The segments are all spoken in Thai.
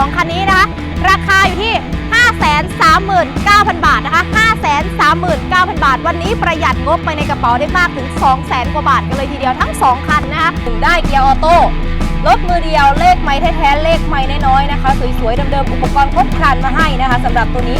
2 คันนี้นะคะ ราคาอยู่ที่ 539,000 บาทนะคะ 539,000 บาท วันนี้ประหยัดงบไปในกระเป๋าได้มากถึง 200,000 กว่าบาทกันเลยทีเดียวทั้ง 2 คันนะคะถึงได้เกียร์ออโต้รถมือเดียวเลขไม้แท้ๆเลขไม้น้อยๆนะคะ สวยๆเดิมๆอุปกรณ์ครบครันมาให้นะคะสำหรับตัวนี้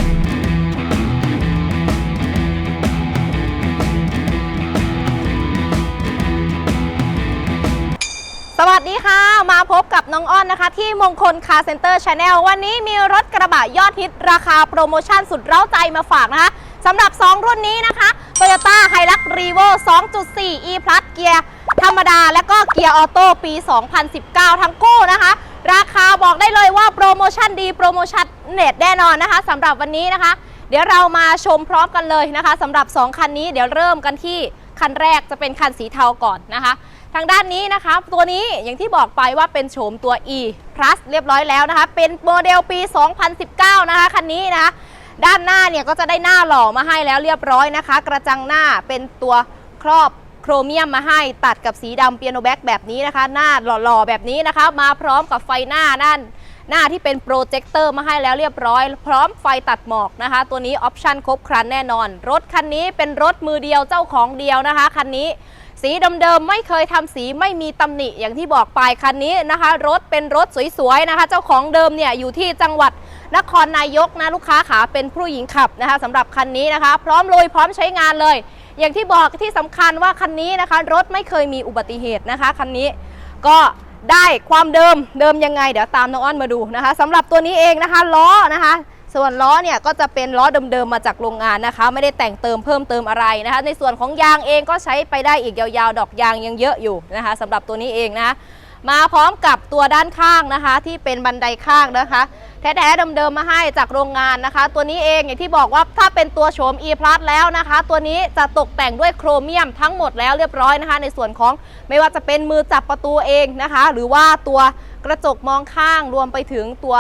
สวัสดีค่ะ มาพบกับน้องอ้อนนะคะ ที่มงคลคาร์เซ็นเตอร์ชาแนลวันนี้มีรถกระบะยอดฮิตราคาโปรโมชั่นสุดเร้าใจมาฝากนะคะสำหรับ 2 รุ่นนี้นะคะ Toyota Hilux Revo 2.4 e Plus เกียร์ธรรมดา และก็เกียร์ออโต้ปี 2019 ทั้งคู่นะคะ ราคาบอกได้เลยว่าโปรโมชั่นดีโปรโมชั่นเน็ตแน่นอนนะคะสำหรับวันนี้นะคะ เดี๋ยวเรามาชมพร้อมกันเลยนะคะสำหรับ 2 คันนี้เดี๋ยวเริ่มกันที่ คันแรกจะเป็นคันสีเทาก่อนนะคะ ทางด้านนี้นะคะ ตัวนี้อย่างที่บอกไปว่าเป็นโฉมตัว e plus เรียบร้อยแล้วนะคะ เป็นโมเดลปี 2019 นะคะคันนี้นะคะด้านหน้าเนี่ยก็จะได้หน้าหล่อมาให้แล้วเรียบร้อยนะคะ กระจังหน้าเป็นตัวครอบโครเมียมมาให้ตัดกับสีดำเปียโนแบ็กแบบนี้นะคะ หน้าหล่อๆแบบนี้นะคะ มาพร้อมกับไฟหน้าด้าน หน้าที่เป็นโปรเจคเตอร์มาให้แล้วเรียบร้อย พร้อมไฟตัดหมอกนะคะ ตัวนี้ออปชันครบครันแน่นอน รถคันนี้เป็นรถมือเดียวเจ้าของเดียวนะคะ คันนี้สีเดิมๆไม่เคยทำสีไม่มีตำหนิอย่างที่บอกไปคันนี้นะคะ รถเป็นรถสวยๆนะคะ เจ้าของเดิมเนี่ยอยู่ที่จังหวัดนครนายกนะลูกค้าขาเป็นผู้หญิงขับนะคะสำหรับคันนี้นะคะ พร้อมลุยพร้อมใช้งานเลย อย่างที่บอกที่สำคัญว่าคันนี้นะคะ รถไม่เคยมีอุบัติเหตุนะคะคันนี้ก็ ได้ความเดิมเดิมยังไง เดี๋ยวตามน้องอ้อนมาดูนะคะสำหรับตัวนี้เองนะคะล้อนะคะ ส่วนล้อเนี่ยก็จะเป็นล้อเดิมๆมาจากโรงงานนะคะ ไม่ได้แต่งเติมเพิ่มเติมอะไรนะคะ ในส่วนของยางเองก็ใช้ไปได้อีกยาวๆ ดอกยางยังเยอะอยู่นะคะสำหรับตัวนี้เองนะะมาพร้อมกับตัวด้านข้างนะคะ ที่เป็นบันไดข้างนะคะ แท้ๆเดิมๆมาให้จากโรงงานนะคะ ตัวนี้เองอย่างที่บอกว่าถ้าเป็นตัวโฉม e plus แล้วนะคะ ตัวนี้จะตกแต่งด้วยโครเมียมทั้งหมดแล้วเรียบร้อยนะคะ ในส่วนของไม่ว่าจะเป็นมือจับประตูเองนะคะ หรือว่าตัวกระจกมองข้างรวมไปถึงตัว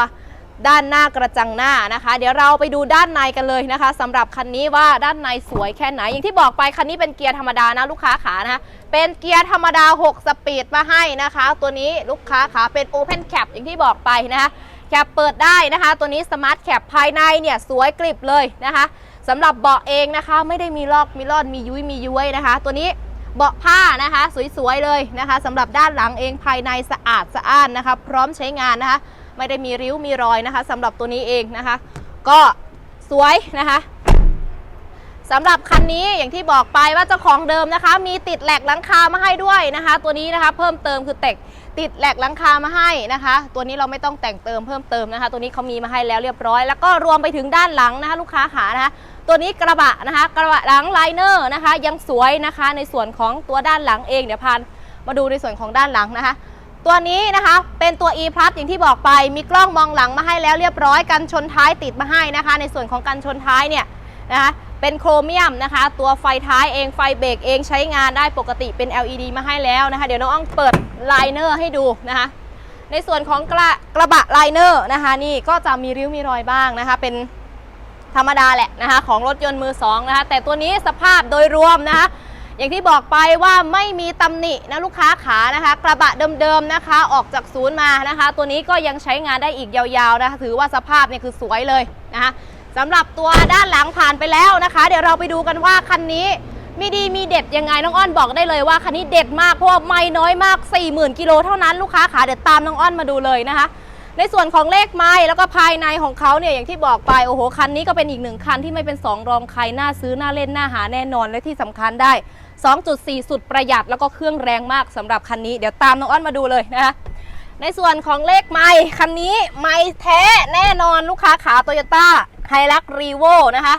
ด้านหน้ากระจังหน้านะคะ เดี๋ยวเราไปดูด้านในกันเลยนะคะสำหรับคันนี้ว่าด้านในสวยแค่ไหน อย่างที่บอกไปคันนี้เป็นเกียร์ธรรมดานะลูกค้าขานะคะเป็นเกียร์ธรรมดา 6 สปีดมาให้นะคะ ตัวนี้ลูกค้าขาเป็น Open Cap อย่างที่บอกไปนะคะ แคปเปิดได้นะคะ ตัวนี้สมาร์ทแคปภายในเนี่ยสวยกริบเลยนะคะสำหรับเบาะเองนะคะ ไม่ได้มีลอกมีรอดมียุ้ยมียุ้ยนะคะ ตัวนี้เบาะผ้านะคะ สวยๆเลยนะคะสำหรับด้านหลังเองภายในสะอาดสะอ้านนะคะ พร้อมใช้งานนะคะ ไม่ได้มีริ้วมีรอยนะคะสำหรับตัวนี้เองนะคะ ก็สวยนะคะ สำหรับคันนี้อย่างที่บอกไปว่าเจ้าของเดิมนะคะ มีติดแหลกหลังคามาให้ด้วยนะคะ ตัวนี้นะคะเพิ่มเติมคือแตกติดแหลกหลังคามาให้นะคะ ตัวนี้เราไม่ต้องแต่งเติมเพิ่มเติมนะคะ ตัวนี้เขามีมาให้แล้วเรียบร้อย แล้วก็รวมไปถึงด้านหลังนะคะ ลูกค้าขานะคะ ตัวนี้กระบะนะคะ กระบะหลังไลเนอร์นะคะ ยังสวยนะคะ ในส่วนของตัวด้านหลังเองเดี๋ยวพานมาดูในส่วนของด้านหลังนะคะ ตัวนี้นะคะเป็นตัว e plus อย่างที่บอกไปมีกล้องมองหลังมาให้แล้วเรียบร้อยกันชนท้ายติดมาให้นะคะ ในส่วนของกันชนท้ายเนี่ยนะคะ เป็นโครเมียมนะคะ ตัวไฟท้ายเองไฟเบรกเองใช้งานได้ปกติเป็น LED มาให้แล้วนะคะ เดี๋ยวน้องอ้องเปิดไลเนอร์ให้ดูนะคะ ในส่วนของกระกระบะไลเนอร์นะคะ นี่ก็จะมีริ้วมีรอยบ้างนะคะ เป็นธรรมดาแหละนะคะ ของรถยนต์มือสองนะคะ แต่ตัวนี้สภาพโดยรวมนะคะอย่างที่บอกไปว่าไม่มีตำหนินะลูกค้าขานะคะ กระบะเดิมๆนะคะ ออกจากศูนย์มานะคะ ตัวนี้ก็ยังใช้งานได้อีกยาวๆนะคะ ถือว่าสภาพเนี่ยคือสวยเลยนะคะ สำหรับตัวด้านหลังผ่านไปแล้วนะคะ เดี๋ยวเราไปดูกันว่าคันนี้มีดีมีเด็ดยังไงน้องอ้อนบอกได้เลยว่าคันนี้เด็ดมากเพราะว่าไม่น้อยมาก 40,000กิโลเท่านั้นลูกค้าขาเดี๋ยวตามน้องอ้อนมาดูเลยนะคะ ในส่วนของเลขไม้แล้วก็ภายในของเขาเนี่ยอย่างที่บอกไปโอ้โหคันนี้ก็เป็นอีกหนึ่งคันที่ไม่เป็นสองรองใครน่าซื้อน่าเล่นน่าหาแน่นอนและที่สำคัญได้ 2.4 สุดประหยัดแล้วก็เครื่องแรงมากสำหรับคันนี้เดี๋ยวตามน้องอ้อนมาดูเลยนะคะในส่วนของเลขไม้คันนี้ไม้แท้แน่นอนลูกค้าขาโตโยต้า ไฮรักรีโวนะคะ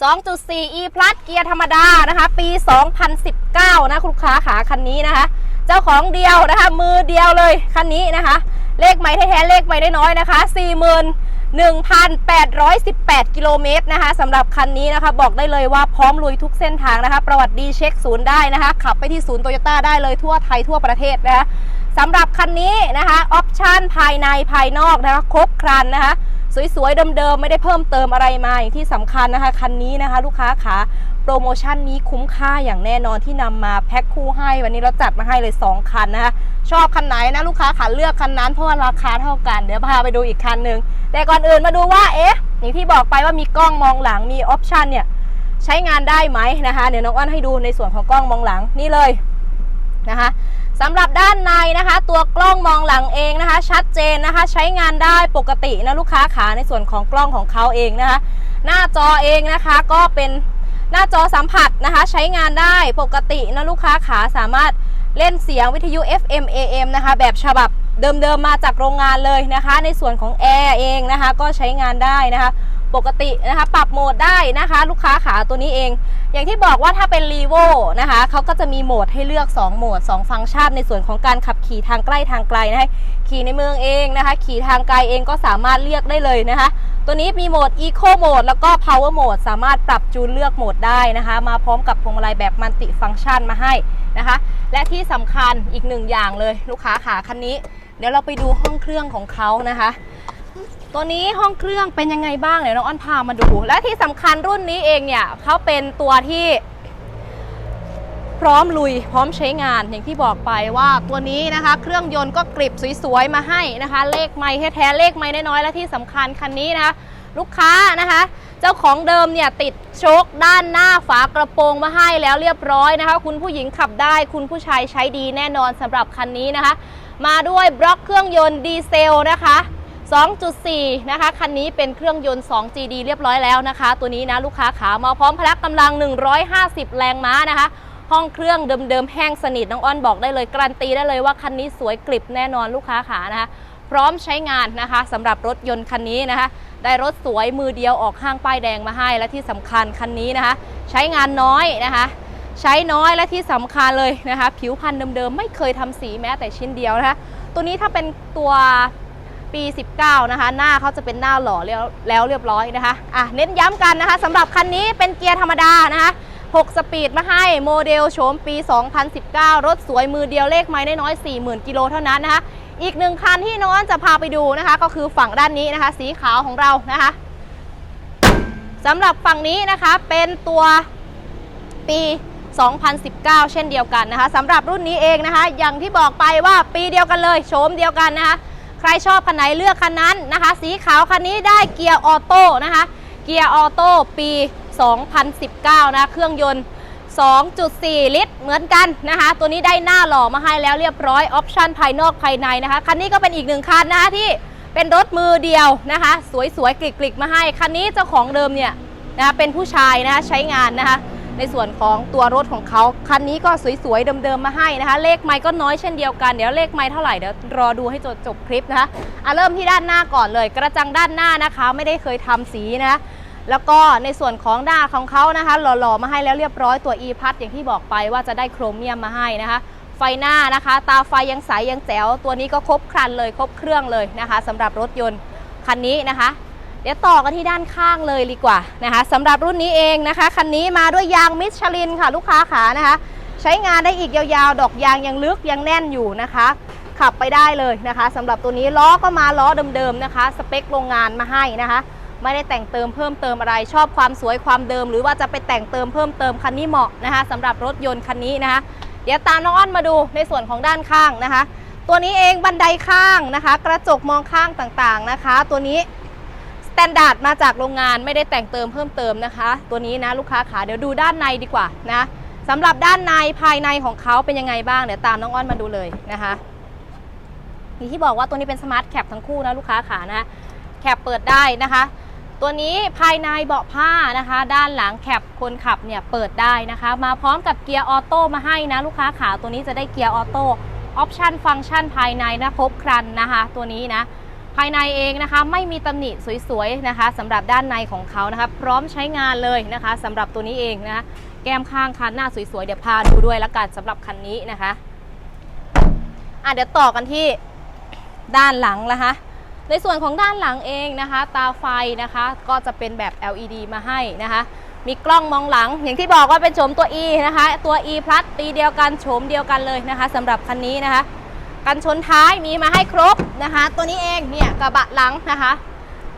2.4 e plus เกียร์ธรรมดานะคะ ปี 2019 นะคุณลูกค้าขาคันนี้นะคะ เจ้าของเดียวนะคะ มือเดียวเลยคันนี้นะคะ เลขไม้แท้ๆเลขไม้ได้น้อยนะคะ 41,818 กิโลเมตรนะคะสำหรับคันนี้นะคะ บอกได้เลยว่าพร้อมลุยทุกเส้นทางนะคะ ประวัติดีเช็คศูนย์ได้นะคะ ขับไปที่ศูนย์โตโยต้าได้เลยทั่วไทยทั่วประเทศนะคะสำหรับคันนี้นะคะออปชั่นภายในภายนอกนะคะ ครบครันนะคะ สวยๆเดิมๆไม่ได้เพิ่มเติมอะไรมาอย่างที่สำคัญนะคะคันนี้นะคะ ลูกค้าขาโปรโมชั่นนี้คุ้มค่าอย่างแน่นอนที่นำมาแพ็คคู่ให้ วันนี้เราจัดมาให้เลย 2 คันนะคะชอบคันไหนนะลูกค้าขาเลือกคันนั้นเพราะว่าราคาเท่ากัน เดี๋ยวพาไปดูอีกคันหนึ่งแต่ก่อนอื่นมาดูว่าเอ๊ะอย่างที่บอกไปว่ามีกล้องมองหลังมีออปชันเนี่ยใช้งานได้ไหมนะคะ เดี๋ยวน้องอ้อนให้ดูในส่วนของกล้องมองหลังนี่เลยนะคะ สำหรับด้านในนะคะ ตัวกล้องมองหลังเองนะคะ ชัดเจนนะคะ ใช้งานได้ปกตินะลูกค้าขาในส่วนของกล้องของเขาเองนะคะ หน้าจอเองนะคะก็เป็นหน้าจอสัมผัสนะคะ ใช้งานได้ปกตินะลูกค้าขาสามารถเล่นเสียงวิทยุ FM AM นะคะ แบบฉบับเดิมๆมาจากโรงงานเลยนะคะ ในส่วนของแอร์เองนะคะ ก็ใช้งานได้นะคะ ปกตินะคะ ปรับโหมดได้นะคะ ลูกค้าขาตัวนี้เอง อย่างที่บอกว่าถ้าเป็น r ีโวนะคะเขาก็จะมีโหมดให้เลือก 2 โหมด 2 ฟังก์ชันในส่วนของการขับขี่ทางใกล้ทางไกลนะคะขี่ในเมืองเองนะคะ ขี่ทางไกลเองก็สามารถเลือกได้เลยนะคะ ตัวนี้มีโหมด Eco Mode แล้วก็ Power Mode สามารถปรับจูนเลือกโหมดได้นะคะ มาพร้อมกับพวงมาลัยแบบมัลติฟังก์ชันมาให้นะคะ และที่สำคัญอีกหนึ่งอย่างเลย ลูกค้าขาคันนี้ เดี๋ยวเราไปดูห้องเครื่องของเขานะคะ ตัวนี้ห้องเครื่องเป็นยังไงบ้างเดี๋ยวน้องอ้อนพามาดู และที่สำคัญรุ่นนี้เองเนี่ยเขาเป็นตัวที่พร้อมลุยพร้อมใช้งานอย่างที่บอกไปว่าตัวนี้นะคะ เครื่องยนต์ก็กริบสวยๆมาให้นะคะ เลขไม้แท้ๆเลขไม้น้อยๆและที่สำคัญคันนี้นะคะลูกค้านะคะ เจ้าของเดิมเนี่ยติดโชคด้านหน้าฝากระโปรงมาให้แล้วเรียบร้อยนะคะ คุณผู้หญิงขับได้คุณผู้ชายใช้ดีแน่นอนสำหรับคันนี้นะคะ มาด้วยบล็อกเครื่องยนต์ดีเซลนะคะ 2.4 นะคะ คันนี้เป็นเครื่องยนต์ 2GD เรียบร้อยแล้วนะคะ ตัวนี้นะลูกค้าขามาพร้อมพละกำลัง 150 แรงม้านะคะ ห้องเครื่องเดิมๆแห้งสนิทน้องอ้อนบอกได้เลย การันตีได้เลยว่าคันนี้สวยกริบแน่นอนลูกค้าขานะคะ พร้อมใช้งานนะคะสำหรับรถยนต์คันนี้นะคะ ได้รถสวยมือเดียวออกห้างป้ายแดงมาให้ และที่สำคัญคันนี้นะคะ ใช้งานน้อยนะคะใช้น้อยและที่สำคัญเลยนะคะ ผิวพันธุ์เดิมๆ ไม่เคยทำสีแม้แต่ชิ้นเดียวนะคะ ตัวนี้ถ้าเป็นตัว ปี 19 นะคะ หน้าเขาจะเป็นหน้าหล่อแล้วแล้วเรียบร้อยนะคะอะเน้นย้ำกันนะคะสำหรับคันนี้เป็นเกียร์ธรรมดานะคะ6 สปีดมาให้โมเดลโฉมปี 2019 รถสวยมือเดียวเลขไม้น้อยๆ40,000 กิโลเท่านั้นนะคะ อีกหนึ่งคันที่น้องจะพาไปดูนะคะ ก็คือฝั่งด้านนี้นะคะ สีขาวของเรานะคะสำหรับฝั่งนี้นะคะเป็นตัวปี 2019 เช่นเดียวกันนะคะสำหรับรุ่นนี้เองนะคะ อย่างที่บอกไปว่าปีเดียวกันเลยโฉมเดียวกันนะคะ ใครชอบคันไหนเลือกคันนั้นนะคะ สีขาวคันนี้ได้เกียร์ออโต้นะคะ เกียร์ออโต้ปี 2019 นะ เครื่องยนต์ 2.4 ลิตรเหมือนกันนะคะ ตัวนี้ได้หน้าหล่อมาให้แล้วเรียบร้อย ออปชันภายนอกภายในนะคะ คันนี้ก็เป็นอีกหนึ่งคันนะคะที่เป็นรถมือเดียวนะคะ สวยๆกลิกๆ มาให้ คันนี้เจ้าของเดิมเนี่ยนะคะเป็นผู้ชายนะคะใช้งานนะคะ ในส่วนของตัวรถของเขาคันนี้ก็สวยๆเดิมๆมาให้นะคะ เลขไม้ก็น้อยเช่นเดียวกันเดี๋ยวเลขไม้เท่าไหร่เดี๋ยวรอดูให้จบจบคลิปนะคะอะเริ่มที่ด้านหน้าก่อนเลย กระจังด้านหน้านะคะ ไม่ได้เคยทำสีนะแล้วก็ในส่วนของหน้าของเขานะคะ หล่อๆมาให้แล้วเรียบร้อยตัว e พัดอย่างที่บอกไปว่าจะได้โครเมียมมาให้นะคะ ไฟหน้านะคะ ตาไฟยังใสยังแจ๋วตัวนี้ก็ครบครันเลยครบเครื่องเลยนะคะสำหรับรถยนต์คันนี้นะคะ เดี๋ยวต่อกันที่ด้านข้างเลยดีกว่านะคะสำหรับรุ่นนี้เองนะคะคันนี้มาด้วยยางมิชลินค่ะลูกค้าขานะคะ ใช้งานได้อีกยาวๆ ดอกยางยังลึกยังแน่นอยู่นะคะ ขับไปได้เลยนะคะสำหรับตัวนี้ล้อก็มาล้อเดิมๆนะคะ สเปคโรงงานมาให้นะคะ ไม่ได้แต่งเติมเพิ่มเติมอะไรชอบความสวยความเดิม หรือว่าจะไปแต่งเติมเพิ่มเติมคันนี้เหมาะนะคะสำหรับรถยนต์คันนี้นะคะ เดี๋ยวตามน้องอ้อนมาดูในส่วนของด้านข้างนะคะ ตัวนี้เองบันไดข้างนะคะ กระจกมองข้างต่างๆนะคะ ตัวนี้ แตนดาร์ดมาจากโรงงานไม่ได้แต่งเติมเพิ่มเติมนะคะ ตัวนี้นะลูกค้าขาเดี๋ยวดูด้านในดีกว่านะสำหรับด้านในภายในของเขาเป็นยังไงบ้างเดี๋ยวตามน้องอ้อนมาดูเลยนะคะอย่ที่บอกว่าตัวนี้เป็นสมาร์ทแคปทั้งคู่นะลูกค้าขานะแคปเปิดได้นะคะ ตัวนี้ภายในเบาะผ้านะคะ ด้านหลังแคปคนขับเนี่ยเปิดได้นะคะ มาพร้อมกับเกียร์ออโต้มาให้นะลูกค้าขาตัวนี้จะได้เกียร์ออโต้ออปชันฟังก์ชันภายในนะครบครันนะคะ ตัวนี้นะ ภายในเองนะคะ ไม่มีตำหนิสวยๆนะคะสำหรับด้านในของเขานะคะ พร้อมใช้งานเลยนะคะสำหรับตัวนี้เองนะคะ แก้มข้างคันหน้าสวยๆเดี๋ยวพาดูด้วยละกันสำหรับคันนี้นะคะอะเดี๋ยวต่อกันที่ด้านหลังนะคะในส่วนของด้านหลังเองนะคะ ตาไฟนะคะก็จะเป็นแบบ LED มาให้นะคะ มีกล้องมองหลัง อย่างที่บอกว่าเป็นโฉมตัว E นะคะ ตัว E พลัสปีเดียวกันโฉมเดียวกันเลยนะคะสำหรับคันนี้นะคะ กันชนท้ายมีมาให้ครบนะคะ ตัวนี้เองเนี่ยกระบะหลังนะคะ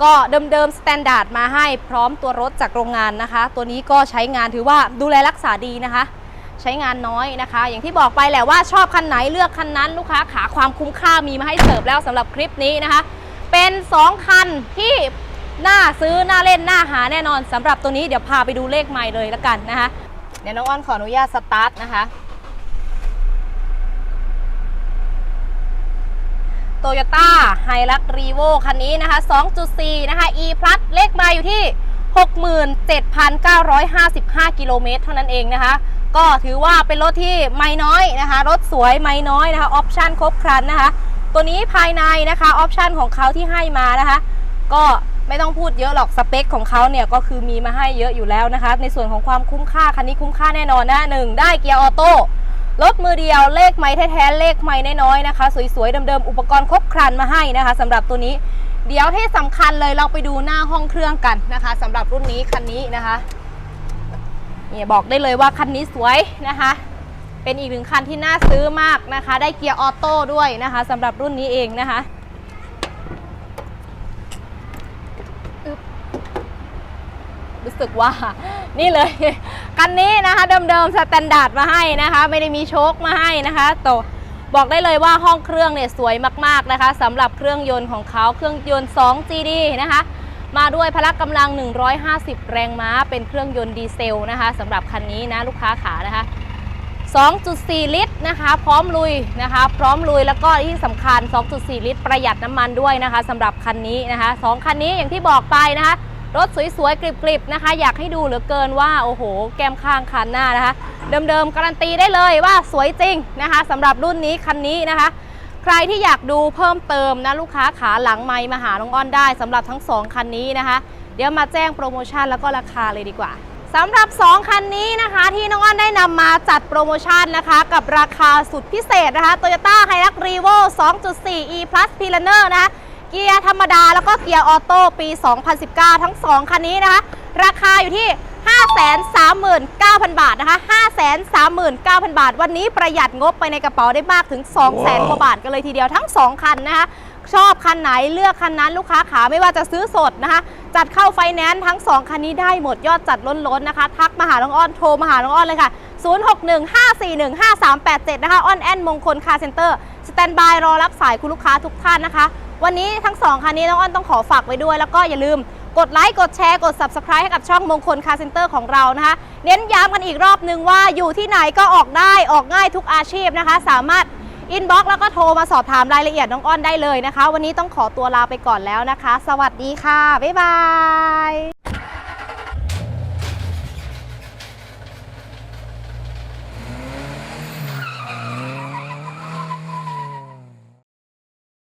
ก็เดิมๆสแตนดาร์ดมาให้พร้อมตัวรถจากโรงงานนะคะ ตัวนี้ก็ใช้งานถือว่าดูแลรักษาดีนะคะ ใช้งานน้อยนะคะ อย่างที่บอกไปแหละว่าชอบคันไหนเลือกคันนั้นลูกค้าขาความคุ้มค่ามีมาให้เสิร์ฟแล้วสำหรับคลิปนี้นะคะ เป็น 2 คันที่น่าซื้อน่าเล่นน่าหาแน่นอนสำหรับตัวนี้เดี๋ยวพาไปดูเลขใหม่เลยละกันนะคะเดี๋ยวน้องอ้อนขออนุญาตสตาร์ทนะคะ โตโยต้าไฮรักรีโวคันนี้นะคะ 2.4 นะคะ e plus เลขมาอยู่ที่ 67,955 กิโลเมตรเท่านั้นเองนะคะ ก็ถือว่าเป็นรถที่ไม่น้อยนะคะ รถสวยไม่น้อยนะคะ ออปชั่นครบครันนะคะ ตัวนี้ภายในนะคะ ออปชั่นของเขาที่ให้มานะคะ ก็ไม่ต้องพูดเยอะหรอก สเปคของเขาเนี่ยก็คือมีมาให้เยอะอยู่แล้วนะคะ ในส่วนของความคุ้มค่า คันนี้คุ้มค่าแน่นอนนะหนึ่งได้เกียร์ออโต้ รถมือเดียวเลขไม้แท้ๆเลขไม้น้อยๆนะคะ สวยๆเดิมๆอุปกรณ์ครบครันมาให้นะคะสำหรับตัวนี้ เดี๋ยวที่สำคัญเลยเราไปดูหน้าห้องเครื่องกันนะคะสำหรับรุ่นนี้คันนี้นะคะเนี่ยบอกได้เลยว่าคันนี้สวยนะคะ เป็นอีกหนึ่งคันที่น่าซื้อมากนะคะ ได้เกียร์ออโต้ด้วยนะคะสำหรับรุ่นนี้เองนะคะ รู้สึกว่านี่เลยคันนี้นะคะเดิมๆสแตนดาร์ดมาให้นะคะ ไม่ได้มีโชคมาให้นะคะโตบอกได้เลยว่าห้องเครื่องเนี่ยสวยมากๆนะคะสำหรับเครื่องยนต์ของเขาเครื่องยนต์ 2 GD นะคะ มาด้วยพละกำลัง 150 แรงม้า เป็นเครื่องยนต์ดีเซลนะคะสำหรับคันนี้นะลูกค้าขานะคะ 2.4 ลิตรนะคะ พร้อมลุยนะคะ พร้อมลุยแล้วก็ที่สำคัญ 2.4 ลิตร ประหยัดน้ำมันด้วยนะคะสำหรับคันนี้นะคะสองคันนี้อย่างที่บอกไปนะคะ รถสวยๆ กริบๆ นะคะ อยากให้ดูเหลือเกินว่า โอ้โห แก้มข้างคันหน้านะคะ เดิมๆ การันตีได้เลยว่าสวยจริงนะคะสำหรับรุ่นนี้คันนี้นะคะ ใครที่อยากดูเพิ่มเติมนะลูกค้าขาหลังไมมาหาน้องอ้อนได้สำหรับทั้ง 2 คันนี้นะคะ เดี๋ยวมาแจ้งโปรโมชั่นแล้วก็ราคาเลยดีกว่าสำหรับ 2 คันนี้นะคะ ที่น้องอ้อนได้นำมาจัดโปรโมชั่นนะคะ กับราคาสุดพิเศษนะคะ Toyota h i l u x r e v o 2.4 e plus p l a n e r นะคะ เกียร์ธรรมดาแล้วก็เกียร์ออโต้ปี 2019 ทั้ง 2 คันนี้นะคะ ราคาอยู่ที่ 539,000 บาทนะคะ 539,000 บาท วันนี้ประหยัดงบไปในกระเป๋าได้มากถึง 200,000กว่าบาทกันเลยทีเดียวทั้ง 2 คันนะคะ ชอบคันไหนเลือกคันนั้นลูกค้าขาไม่ว่าจะซื้อสดนะคะ จัดเข้าไฟแนนซ์ทั้ง 2 คันนี้ได้หมดยอดจัดล้นๆนะคะ ทักมาหาน้องอ้อนโทรมาหาน้องอ้อนเลยค่ะ 0615415387 นะคะอ้อนแอนมงคลคาร์เซ็นเตอร์สแตนบายรอรับสายคุณลูกค้าทุกท่านนะคะ วันนี้ทั้ง2คันนี้น้องอ้อนต้องขอฝากไว้ด้วย แล้วก็อย่าลืมกดไลค์กดแชร์กด Subscribe ให้กับช่องมงคลคาร์เซ็นเตอร์ของเรานะคะเน้นย้ำกันอีกรอบนึงว่าอยู่ที่ไหนก็ออกได้ออกง่ายทุกอาชีพนะคะ สามารถอินบ็อกซ์แล้วก็โทรมาสอบถามรายละเอียดน้องอ้อนได้เลยนะคะ วันนี้ต้องขอตัวลาไปก่อนแล้วนะคะ สวัสดีค่ะ บ๊ายบาย